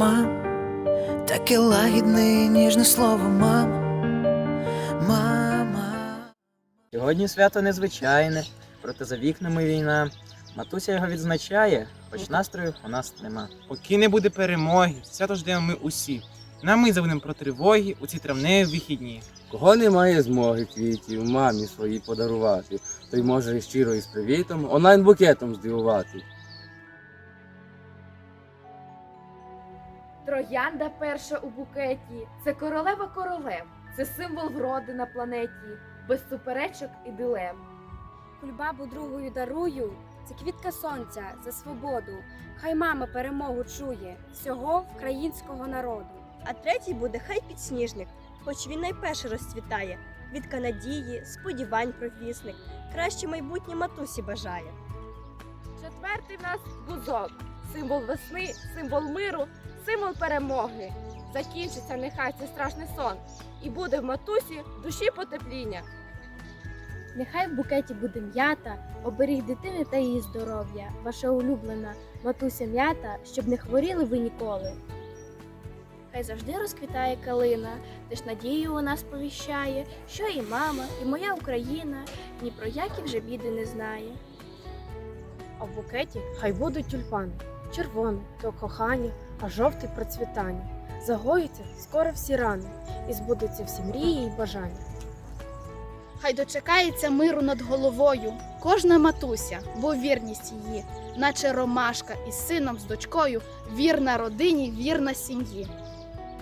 мам, таке лагідне і ніжне слово, мама, мама. Сьогодні свято незвичайне, проте за вікнами війна. Матуся його відзначає, хоч настрою у нас нема. Поки не буде перемоги, свято ждемо ми усі. Нам ми забудемо про тривоги у ці травневі вихідні. Кого немає змоги квітів мамі своїй подарувати, той може і щиро із привітом онлайн-букетом здивувати. Троянда перша у букеті, це королева королев, це символ вроди на планеті, без суперечок і дилем. Кульбабу другою дарую, це квітка сонця за свободу. Хай мама перемогу чує всього українського народу. А третій буде хай підсніжник, хоч він найперше розцвітає. Квітка надії, сподівань провісник, краще майбутнє матусі бажає. Четвертий в нас бузок, символ весни, символ миру, символ перемоги. Закінчиться нехай цей страшний сон, і буде в матусі душі потепління. Нехай в букеті буде м'ята, оберіг дитини та її здоров'я. Ваша улюблена матуся м'ята, щоб не хворіли ви ніколи. Хай завжди розквітає калина, теж надію у нас повіщає, що і мама, і моя Україна ні про які вже біди не знає. А в букеті хай будуть тюльпани, червоний то кохання, а жовтий процвітання. Загоїться скоро всі рани, і збудуться всі мрії й бажання. Хай дочекається миру над головою кожна матуся, бо вірність її, наче ромашка із сином, з дочкою, вірна родині, вірна сім'ї.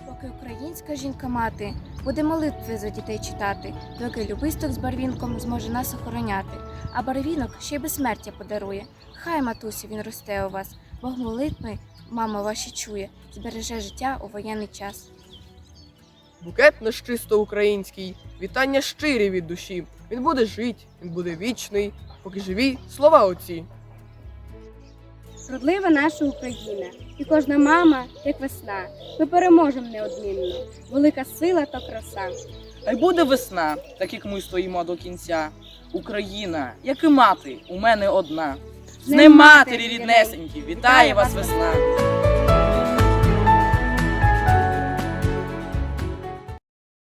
Поки українська жінка-мати буде молитви за дітей читати, доки любисток з барвінком зможе нас охороняти, а барвінок ще й безсмертя подарує. Хай матусі він росте у вас, Бог молитви мама ваші чує, збереже життя у воєнний час. Букет наш чисто український, вітання щирі від душі. Він буде жить, він буде вічний, поки живі слова оці. Вродлива наша Україна, і кожна мама, як весна. Ми переможемо неодмінно. Велика сила та краса. Хай буде весна, так як ми стоїмо до кінця. Україна, як і мати, у мене одна. З ним матері ріднесенькі, вітає вас весна!